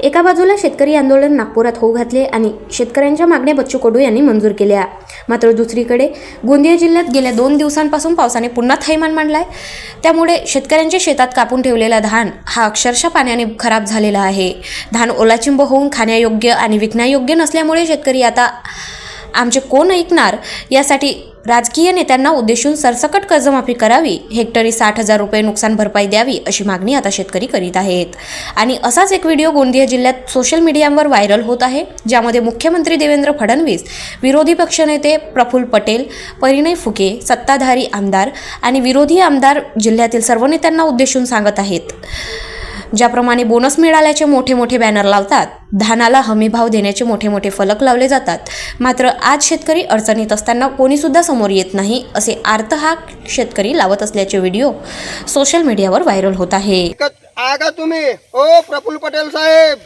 एका बाजूला शेतकरी आंदोलन नागपुरात होऊ घातले आणि शेतकऱ्यांच्या मागण्या बच्चू कडू यांनी मंजूर केल्या. मात्र दुसरीकडे गोंदिया जिल्ह्यात गेल्या दोन दिवसांपासून पावसाने पुन्हा थैमान मांडलाय. त्यामुळे शेतकऱ्यांच्या शेतात कापून ठेवलेला धान हा अक्षरशः पाण्याने खराब झालेला आहे. धान ओलाचिंब होऊन खाण्यायोग्य आणि विकण्यायोग्य नसल्यामुळे शेतकरी आता आमचे कोण ऐकणार यासाठी राजकीय नेत्यांना उद्देशून सरसकट कर्जमाफी करावी हेक्टरी साठ हजार रुपये नुकसान भरपाई द्यावी अशी मागणी आता शेतकरी करीत आहेत. आणि असाच एक व्हिडिओ गोंदिया जिल्ह्यात सोशल मीडियावर व्हायरल होत आहे ज्यामध्ये मुख्यमंत्री देवेंद्र फडणवीस विरोधी पक्षनेते प्रफुल्ल पटेल परिणय फुके सत्ताधारी आमदार आणि विरोधी आमदार जिल्ह्यातील सर्व नेत्यांना उद्देशून सांगत आहेत. ज्याप्रमाणे बोनस मिळाल्याचे मोठे मोठे बॅनर लावतात धानाला हमीभाव देण्याचे मोठे मोठे फलक लावले जातात. मात्र आज शेतकरी अडचणीत असताना कोणीसुद्धा समोर येत नाही असे आर्त हा शेतकरी लावत असल्याचे व्हिडिओ सोशल मीडियावर व्हायरल होत आहे. ऐकत आहे का तुम्ही. ओ प्रफुल पटेल साहेब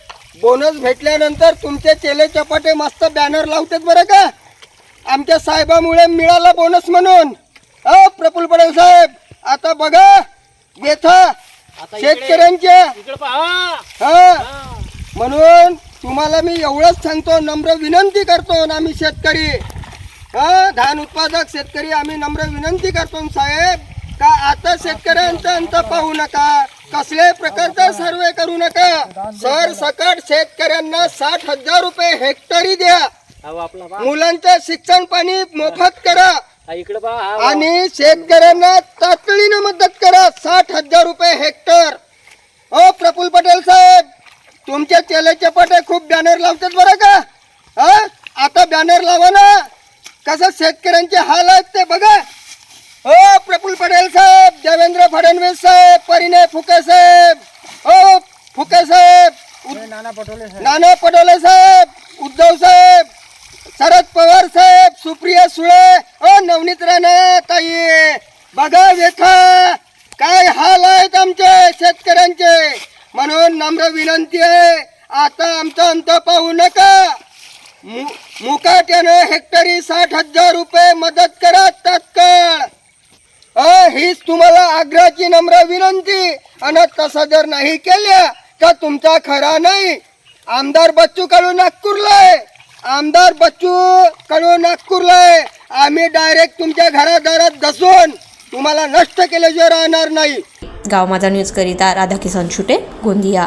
बोनस भेटल्यानंतर तुमचे चेले चपाटे मस्त बॅनर लावतात बरं का? आमच्या साहेबामुळे मिळाला बोनस म्हणून. ओ प्रफुल पटेल साहेब आता बघा व्यथा शेतकऱ्यांच्या हा. म्हणून तुम्हाला मी एवढंच सांगतो नम्र विनंती करतो ना आम्ही शेतकरी. हा धान उत्पादक शेतकरी आम्ही नम्र विनंती करतो साहेब का आता शेतकऱ्यांचा अंत पाहू नका. कसल्याही प्रकारचा सर्वे करू नका. सर सकट शेतकऱ्यांना साठ हजार रुपये हेक्टरी द्या. मुलांचं शिक्षण पाणी मोफत करा. इकडे पहा आणि शेतकऱ्यांना तातडीने मदत करा. साठ हजार रुपये हेक्टर. हो प्रफुल्ल पटेल साहेब तुमच्या चेले चपाटे खूप बॅनर लावतात बरं का? हा? आता बॅनर लावा ना. कसं शेतकऱ्यांचे हाल आहेत ते बघा. हो प्रफुल्ल पटेल साहेब देवेंद्र फडणवीस साहेब परिणय फुके साहेब. हो फुके साहेब उद- नाना पटोले साहेब उद्धव साहेब. पवार साहेब सुप्रिया सुळे अ नवनीत राणा ताई. बघा वेखा काय हाल आहेत आमचे शेतकऱ्यांचे. म्हणून नम्र विनंती आहे आता आमचा अंत पाहू नका. मु- मुकाट्यानं हेक्टरी साठ हजार रुपये मदत करा तात्काळ. अ, हीच तुम्हाला आग्रहाची नम्र विनंती. आणि तसं जर नाही केल्या तर तुमचा खरा नाही? आमदार बच्चू कडू नागपूरला आहे. आमदार बच्चू कडू नागपूरला आहे आम्ही डायरेक्ट तुमच्या घरादारात घसून तुम्हाला नष्ट केल्याशिवाय राहणार नाही. गाव माझा न्यूज करिता राधाकिसन छुटे गोंदिया.